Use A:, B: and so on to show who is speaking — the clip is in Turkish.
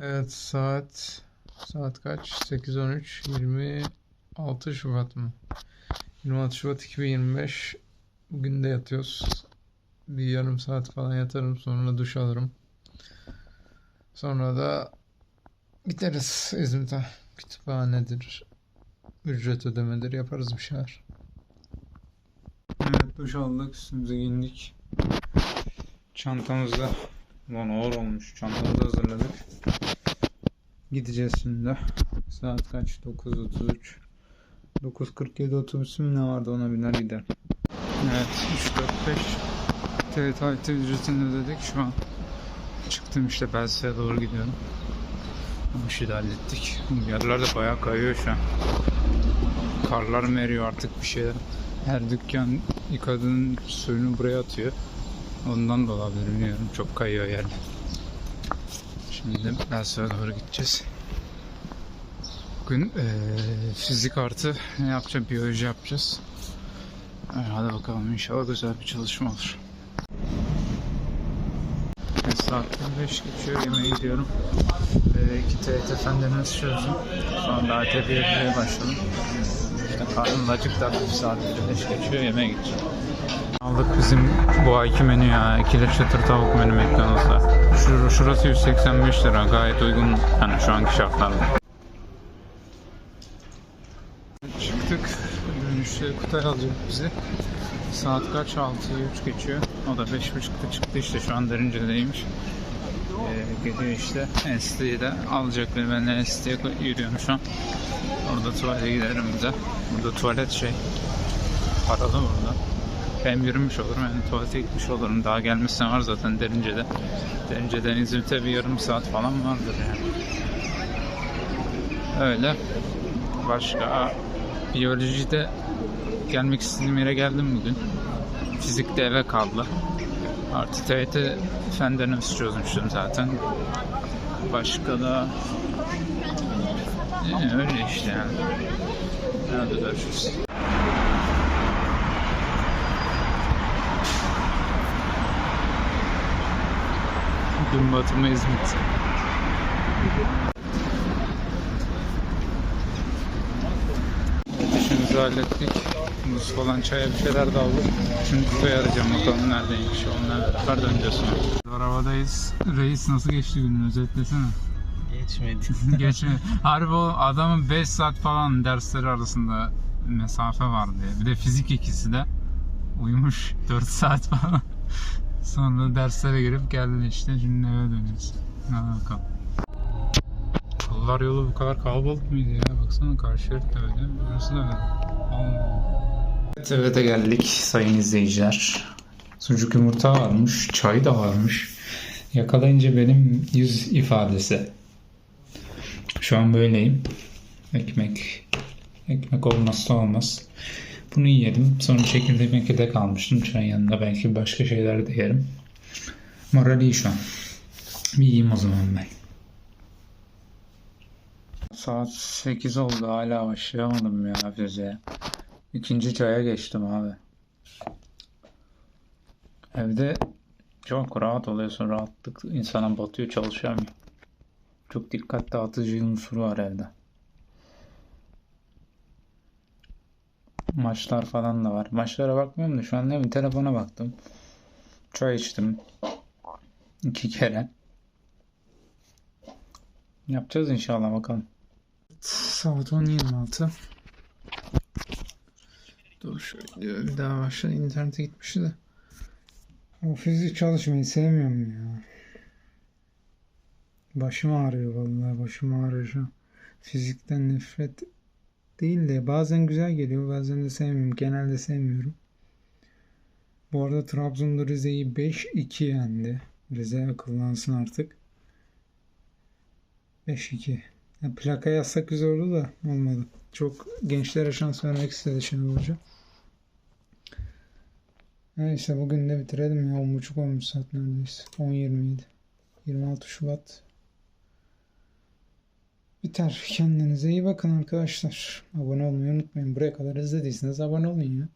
A: Evet saat saat kaç? 8.13 26 Şubat mı? 26 Şubat 2025 Bugün de yatıyoruz. Bir yarım saat falan yatarım sonra duş alırım. Sonra da gideriz İzmit'e. Kütüphanedir. Ücret ödemedir yaparız bir şeyler. Evet duş aldık üstümüze giyindik. Çantamızda Lan ağır olmuş. Çantamızı hazırladık. Gideceğiz şimdi. Saat kaç? 9.33. 9.47 otobüsüm ne vardı ona biner gider. Evet 3 4 5 TRT ücretini ödedik. Şu an çıktım işte Belse'ye doğru gidiyorum. Bu işi de hallettik. Yerler de bayağı kayıyor şu an. Karlar mı artık bir şeyler. Her dükkan yıkadığın suyunu buraya atıyor. Ondan da olabilir bilmiyorum. Çok kayıyor yerler. Şimdi Belse'ye doğru gideceğiz. Bugün eee, fizik artı ne yapacağız? Biyoloji yapacağız. Ee, hadi bakalım inşallah güzel bir çalışma olur. Saat 5 geçiyor yemeğe gidiyorum. Ee, iki TRT fenderiniz çözdüm. Sonra ATP'ye başladım. İşte karnım da acıktı saat 5 geçiyor yemeğe gideceğim. Aldık bizim bu ayki menü ya. İkili çıtır tavuk menü McDonald's'ta. Şur şurası 185 lira. Gayet uygun yani şu anki şartlarda. Çıktık. Dönüşte Kutay alacak bizi. Saat kaç? 6'yı 3 geçiyor. O da 5.30'da çıktı işte şu an Derince'deymiş. Ee, geliyor işte. Esti'yi de alacak. Ben de yürüyorum şu an. Orada tuvalete giderim bize. Burada tuvalet şey paralı burada. Hem yürümüş olurum hem tuvalete gitmiş olurum. Daha gelmesine var zaten Derince'de. Derince'den İzmit'e bir yarım saat falan vardır yani. Öyle. Başka biyolojide gelmek istediğim yere geldim bugün. Fizikte eve kaldı. Artı TYT fen denemesi çözmüştüm zaten. Başka da yani öyle işte yani. Hadi görüşürüz. Gün batımı İzmit. İşimizi hallettik. Muz falan çaya bir şeyler de aldık. Şimdi Kutay'ı arayacağım bakalım neredeymiş. Onlar beraber döneceğiz sonra. Arabadayız. Reis nasıl geçti günün özetlesene.
B: Geçmedi.
A: Geçme. Harbi o adamın 5 saat falan dersleri arasında mesafe vardı. Bir de fizik ikisi de uyumuş 4 saat falan. Sonra derslere girip geldin işte. Şimdi eve dönüyoruz. Hadi bakalım. Kıllar yolu bu kadar kalabalık mıydı ya? Baksana karşı şerit de öyle. Burası da öyle. Evet, eve de geldik sayın izleyiciler. Sucuk yumurta varmış, çay da varmış. Yakalayınca benim yüz ifadesi. Şu an böyleyim. Ekmek. Ekmek olmazsa olmaz. Bunu yiyelim. Sonra çekirdeği mekede kalmıştım. Çayın yanında belki başka şeyler de yerim. Moral iyi şu an. Bir yiyeyim o zaman ben. Saat 8 oldu hala başlayamadım ya füzeye. İkinci çaya geçtim abi. Evde çok rahat oluyorsun. Rahatlık insana batıyor çalışamıyor. Çok dikkat dağıtıcı unsuru var evde. Maçlar falan da var. Maçlara bakmıyorum da şu an ne mi telefona baktım. Çay içtim. İki kere. Yapacağız inşallah bakalım. Saat 10.26. Dur şöyle bir daha başla. İnternete gitmişti de. O fizik çalışmayı sevmiyorum ya. Başım ağrıyor vallahi başım ağrıyor şu an. Fizikten nefret değil de bazen güzel geliyor bazen de sevmiyorum. Genelde sevmiyorum. Bu arada Trabzon'da Rize'yi 5-2 yendi. Rize akıllansın artık. 5-2. Ya plaka yazsak güzel oldu da olmadı. Çok gençlere şans vermek istedi Şenol Hoca. Neyse bugün de bitirelim ya. 10.30 olmuş saat neredeyiz. 10.27. 26 Şubat. Biter. Kendinize iyi bakın arkadaşlar. Abone olmayı unutmayın. Buraya kadar izlediyseniz abone olun ya.